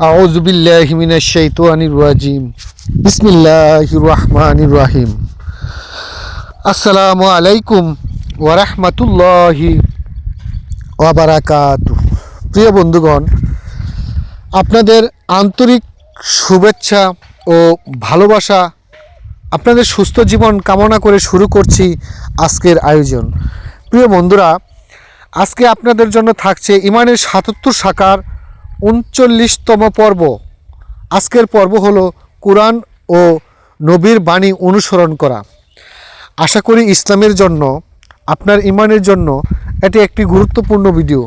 আউজবিল্লাহিমিনাশাইতানিরাজিম বিসমিল্লাহির রহমানির রহিম। আসসালামু আলাইকুম ওয়ারাহমাতুল্লাহি ওয়াবারাকাত প্রিয় বন্ধুগণ, আপনাদের আন্তরিক শুভেচ্ছা ও ভালোবাসা, আপনাদের সুস্থ জীবন কামনা করে শুরু করছি আজকের আয়োজন। প্রিয় বন্ধুরা, আজকে আপনাদের জন্য থাকছে ইমানের সাতাত্তর শাখার উনচল্লিশতম পর্ব। আজকের পর্ব হলো কোরআন ও নবীর বাণী অনুসরণ করা। আশা করি ইসলামের জন্য, আপনার ইমানের জন্য এটি একটি গুরুত্বপূর্ণ ভিডিও।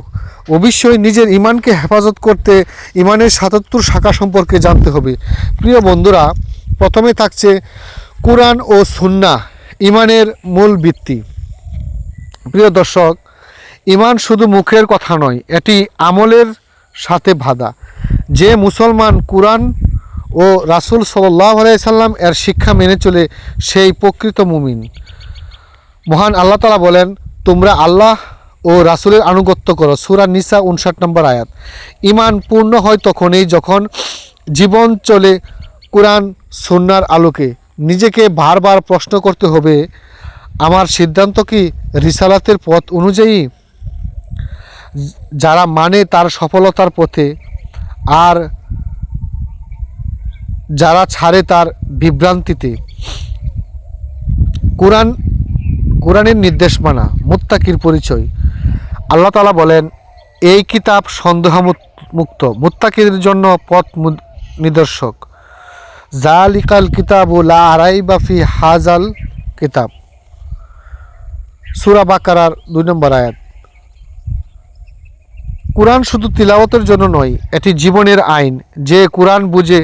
অবশ্যই নিজের ইমানকে হেফাজত করতে ইমানের সাতাত্তর শাখা সম্পর্কে জানতে হবে। প্রিয় বন্ধুরা, প্রথমে থাকছে কোরআন ও সুন্না ইমানের মূল ভিত্তি। প্রিয় দর্শক, ইমান শুধু মুখের কথা নয়, এটি আমলের সাথে বাধা। যে মুসলমান কুরআন ও রাসুল সাল্লাহ সাল্লাম এর শিক্ষা মেনে চলে, সেই প্রকৃত মুমিন। মহান আল্লাহ তালা বলেন, তোমরা আল্লাহ ও রাসুলের আনুগত্য করো। সুরা নিসা উনষাট নম্বর আয়াত। ইমান পূর্ণ হয় তখনই যখন জীবন চলে কোরআন সন্ন্যার আলোকে। নিজেকে বারবার প্রশ্ন করতে হবে, আমার সিদ্ধান্ত কি রিসালাতের পথ অনুযায়ী? যারা মানে তার সফলতার পথে আর যারা ছাড়ে তার বিভ্রান্তিতে। কোরআন, কোরআনের নির্দেশ মানা মুত্তাকির পরিচয়। আল্লাহ তালা বলেন, এই কিতাব সন্দেহ মুক্ত মুত্তাকির জন্য পথ নিদর্শক। জালিকাল কিতাব লা আরাই বাফি হাজাল কিতাব। সুরা বাকারার দুই নম্বর আয়াত। কোরআন শুধু তিলাওয়াতের জন্য নয়, এটি জীবনের আইন। যে কোরআন বুঝে,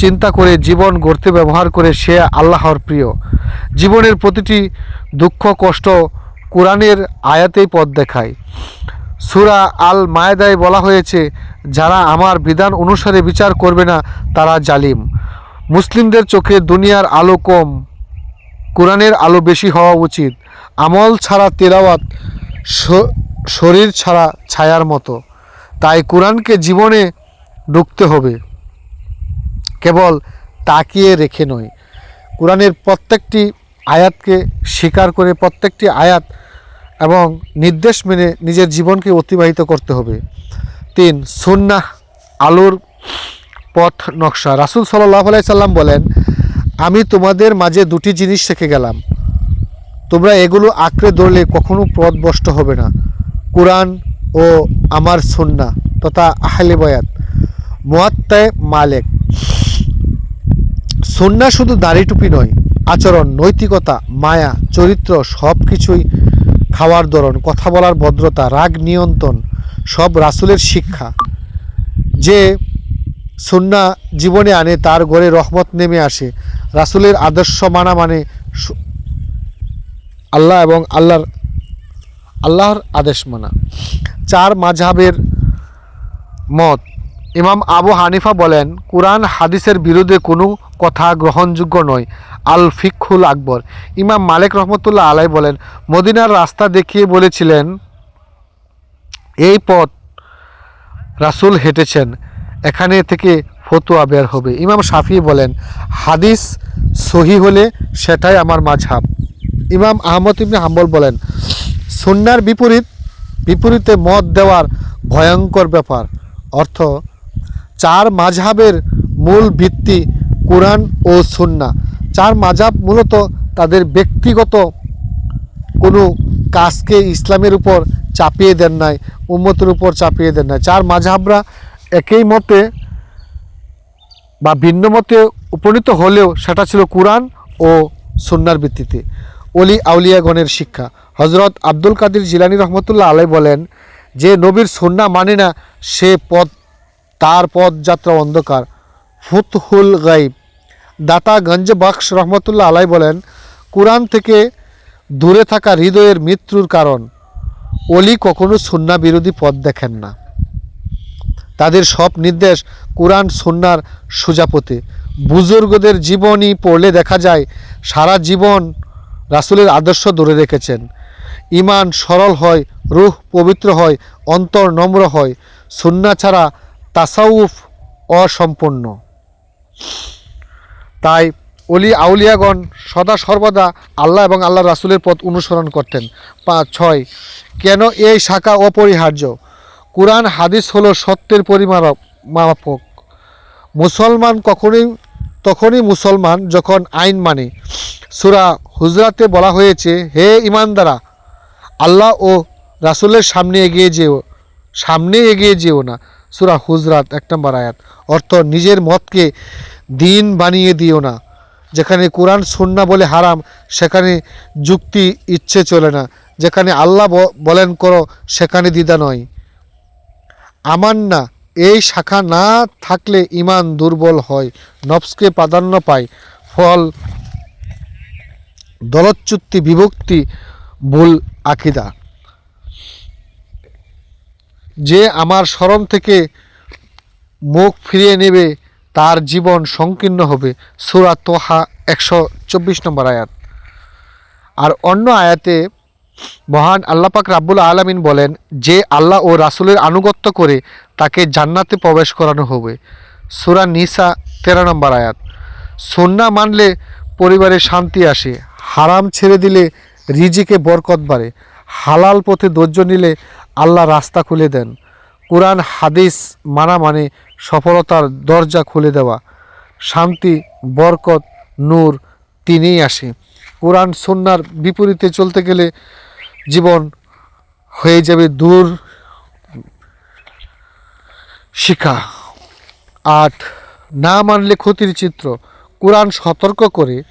চিন্তা করে জীবন গড়তে ব্যবহার করে, সে আল্লাহর প্রিয়। জীবনের প্রতিটি দুঃখ, কষ্ট কোরআনের আয়াতেই পথ দেখায়। সুরা আল মায়েদায় বলা হয়েছে, যারা আমার বিধান অনুসারে বিচার করবে না, তারা জালিম। মুসলিমদের চোখে দুনিয়ার আলো কম, কোরআনের আলো বেশি হওয়া উচিত। আমল ছাড়া তেলাওয়াত শরীর ছাড়া ছায়ার মতো। তাই জীবনে ঢুকতে হবে। কেবল তাকিয়ে রেখে নয়। কোরআনের প্রত্যেকটি আয়াতকে স্বীকার করে প্রত্যেকটি আয়াত এবং নির্দেশ মেনে নিজের জীবনকে অতিবাহিত করতে হবে। তিন, সুন্নাহ, আলোর পথ নকশা। রাসুল সাল্লাহ সাল্লাম বলেন, আমি তোমাদের মাঝে দুটি জিনিস রেখে গেলাম। তোমরা এগুলো আঁকড়ে ধরলে কখনো পথভ্রষ্ট হবে না। কোরআন ও আমার সুন্না তথা আহলে বয়াত। মোয়াত্তায় মালেক। সুন্না শুধু দাড়ি টুপি নয়, আচরণ, নৈতিকতা, মায়া, চরিত্র সব কিছুই খাওয়ার ধরন কথা বলার ভদ্রতা, রাগ নিয়ন্ত্রণ সব রাসুলের শিক্ষা। যে সুন্না জীবনে আনে তার গড়ে রহমত নেমে আসে। রাসুলের আদর্শ মানা মানে আল্লাহ এবং আল্লাহর আল্লাহর আদেশ মানা। চার মাঝহাবের মত। ইমাম আবু হানিফা বলেন, কোরআন হাদিসের বিরুদ্ধে কোনো কথা গ্রহণযোগ্য নয়। আল ফিক্ষুল আকবর। ইমাম মালিক রহমতুল্লাহ আলাই বলেন, মদিনার রাস্তা দেখিয়ে বলেছিলেন, এই পথ রাসূল হেঁটেছেন, এখানে থেকে ফতোয়া বের হবে। ইমাম শাফি বলেন, হাদিস সহি হলে সেটাই আমার মাঝহাব ইমাম আহমদ ইবনে হাম্বল বলেন সুন্নার বিপরীত, বিপরীতে মত দেওয়ার ভয়ঙ্কর ব্যাপার। অর্থ, চার মাঝহাবের মূল ভিত্তি কোরআন ও সুন্না। চার মাঝাব মূলত তাদের ব্যক্তিগত কোনো কাজকে ইসলামের উপর চাপিয়ে দেন নাই, উম্মতের উপর চাপিয়ে দেন নাই। চার মাঝহাবরা একই মতে বা ভিন্ন মতে উপনীত হলেও সেটা ছিল কোরআন ও সুন্নার ভিত্তিতে। অলি আউলিয়াগণের শিক্ষা। হজরত আব্দুল কাদির জিলানি রহমতুল্লাহ আলাই বলেন, যে নবীর সুন্না মানে না, সে পথ, তার পথযাত্রা অন্ধকার। ফুতহুল গাইব দাতা গঞ্জ বক্স রহমতুল্লাহ আলাই বলেন, কোরআন থেকে দূরে থাকা হৃদয়ের মৃত্যুর কারণ। অলি কখনো সুন্না বিরোধী পথ দেখেন না। তাদের সব নির্দেশ কোরআন সুন্নার সুজাপথে। বুজুর্গদের জীবনী পড়লে দেখা যায়, সারা জীবন রাসূলের আদর্শ ধরে রেখেছেন। ইমান সরল হয়, রূহ পবিত্র হয়, অন্তর নম্র হয়, সুন্না ছাড়া তাসাউফ অসম্পূর্ণ। তাই অলি আউলিয়াগণ সদা সর্বদা আল্লাহ এবং আল্লাহ রাসুলের পথ অনুসরণ করতেন। পাঁচ, ছয়, কেন এই শাখা অপরিহার্য? কোরআন, হাদিস হলো সত্যের পরিমাপ মাপক। মুসলমান কখনই, তখনই মুসলমান যখন আইন মানে। সুরা হুজরাতে বলা হয়েছে, হে ইমানদারা আল্লাহ ও রাসুলের সামনে এগিয়ে যেও, সামনে এগিয়ে যেও না। সুরা হুজরাত, এক নম্বর আয়াত। অর্থ, নিজের মতকে দিন বানিয়ে দিও না। যেখানে কোরআন সুন্না বলে হারাম, সেখানে যুক্তি, ইচ্ছে চলে না। যেখানে আল্লাহ বলেন করো, সেখানে দ্বিধা নয়। আমার না, এই শাখা না থাকলে ইমান দুর্বল হয়, নফসকে প্রাধান্য পায়। ফল দলচ্যুক্তি বিভক্তি ভুল আকিদা। যে আমার স্মরণ থেকে মুখ ফিরিয়ে নেবে, তার জীবন সংকীর্ণ হবে। সুরা তোহা একশো চব্বিশ নম্বর আয়াত। আর অন্য আয়াতে মহান আল্লাপাক রাব্বুল আলামিন বলেন, যে আল্লাহ ও রাসূলের আনুগত্য করে তাকে জান্নাতে প্রবেশ করানো হবে। সূরা নিসা তেরো নম্বর আয়াত। সুন্না মানলে পরিবারে শান্তি আসে, হারাম ছেড়ে দিলে রিজিকে বরকত বাড়ে। হালাল পথে ধৈর্য নিলে আল্লাহ রাস্তা খুলে দেন। কোরআন, হাদিস মানা মানে সফলতার দরজা খুলে দেওয়া। শান্তি, বরকত, নূর তিনিই আসে। কোরআন সন্ন্যার বিপরীতে চলতে গেলে জীবন হয়ে যাবে দূর শিখা। আট, না মানলে ক্ষতির চিত্র। কোরআন সতর্ক করে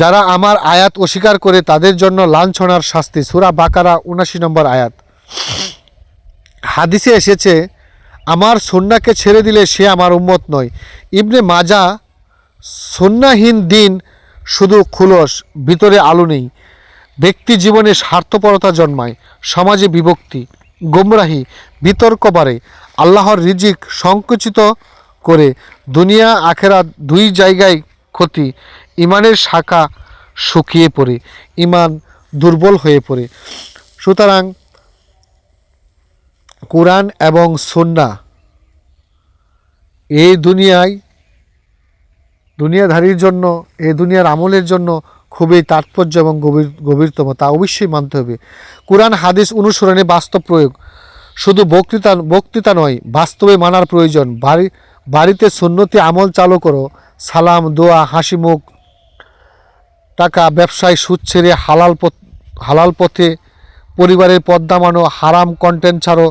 যারা আমার আয়াত অস্বীকার করে তাদের জন্য লাঞ্ছনার শাস্তি। সুরা বাকারা উনাশি নম্বর আয়াত। হাদিসে এসেছে, আমার সন্নাকে ছেড়ে দিলে সে আমার উম্মত নয়। ইবনে মাজা সন্নাহীন দিন শুধু খুলস, ভিতরে আলো নেই। ব্যক্তি জীবনে স্বার্থপরতা জন্মায়, সমাজে বিভক্তি, গোমরাহি, বিতর্ক বাড়ে, আল্লাহর রিজিক সংকুচিত করে, দুনিয়া আখেরা দুই জায়গায় ক্ষতি। ইমানের শাখা শুকিয়ে পড়ে, ইমান দুর্বল হয়ে পড়ে। সুতরাং কোরআন এবং সন্না এই দুনিয়ায়, দুনিয়াধারীর জন্য, এই দুনিয়ার আমলের জন্য খুবই তাৎপর্য এবং গভীর, গভীরতম, তা অবশ্যই মানতে হবে। কোরআন হাদিস অনুসরণে বাস্তব প্রয়োগ। শুধু বক্তৃতা বক্তৃতা নয়, বাস্তবে মানার প্রয়োজন। বাড়ি, বাড়িতে সুন্নতি আমল চালু করো, সালাম, দোয়া, হাসি মুখ টাকা ব্যবসায় সুদ ছেড়ে হালাল হালাল পথে পরিবারের পদ্মা মানো, হারাম কন্টেন্ট ছাড়ো,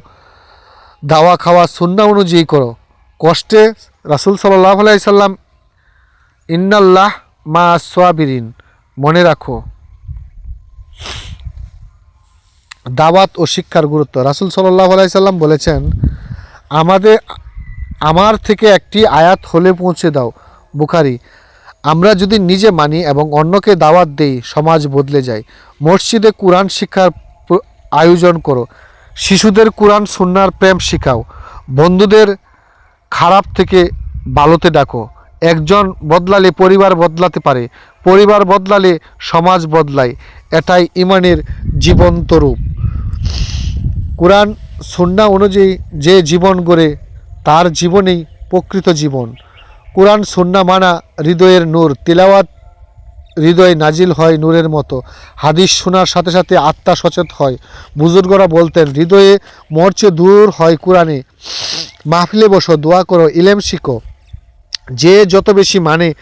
দাওয়া খাওয়া সুন্না অনুযায়ী করো। কষ্টে রাসুল সাল্লাহ আলাইসাল্লাম ইন্নাল্লাহ মা সোয়াবিরিন মনে রাখো। দাওয়াত ও শিক্ষার গুরুত্ব। রাসুল সাল্লাহ আলাইসাল্লাম বলেছেন, আমাদের, আমার থেকে একটি আয়াত হলে পৌঁছে দাও। বুখারি আমরা যদি নিজে মানি এবং অন্যকে দাওয়াত দেই, সমাজ বদলে যায়। মসজিদে কোরআন শিক্ষার আয়োজন করো। শিশুদের কোরআন, সুন্নার প্রেম শিখাও। বন্ধুদের খারাপ থেকে ভালোতে ডাকো। একজন বদলালে পরিবার বদলাতে পারে। পরিবার বদলালে সমাজ বদলায়। এটাই ইমানের জীবন্ত রূপ। কোরআন, সুন্না অনুযায়ী যে জীবন গড়ে, তার জীবনেই প্রকৃত জীবন। কোরআন সুন্না মানা হৃদয়ের নূর, তিলাওয়াত হৃদয় নাজিল হয় নূরের মতো। হাদিস শোনার সাথে সাথে আত্মা সচেত হয়। বুজুর্গরা বলতেন, হৃদয়ে মর্চ দূর হয় কোরআনে। মাহফিলে বসো, দোয়া করো, ইলেম শিখো। যে যত বেশি মানে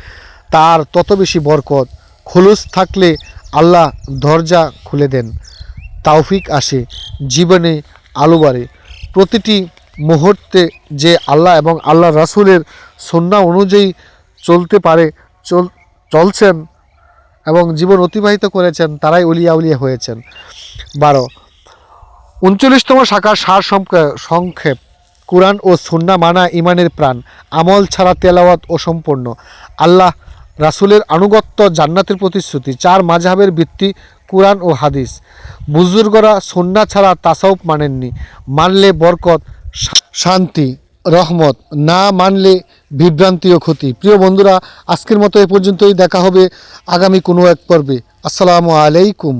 তার তত বেশি বরকত। খুলুস থাকলে আল্লাহ দরজা খুলে দেন। তাওফিক আসে, জীবনে আলো বাড়ে। প্রতিটি মুহূর্তে যে আল্লাহ এবং আল্লাহ রাসূলের সন্না অনুযায়ী চলতে পারে, চল, চলছেন এবং জীবন অতিবাহিত করেছেন, তারাই উলিয়া উলিয়া হয়েছেন। বারো, উনচল্লিশতম শাখার সার সংক্ষে- সংক্ষেপ। কোরআন ও সুন্না মানা ইমানের প্রাণ, আমল ছাড়া তেলাওয়াত ও অসম্পূর্ণ। আল্লাহ রাসূলের আনুগত্য জান্নাতের প্রতিশ্রুতি, চার মাঝহাবের ভিত্তি কোরআন ও হাদিস। বুজুর্গরা সুন্না ছাড়া তাসাউফ মানেননি। মানলে বরকত শান্তি, রহমত না মানলে বিভ্রান্তি ও ক্ষতি। প্রিয় বন্ধুরা, আজকের মতো এ পর্যন্তই। দেখা হবে আগামী কোনো এক পর্বে। আসসালামু আলাইকুম।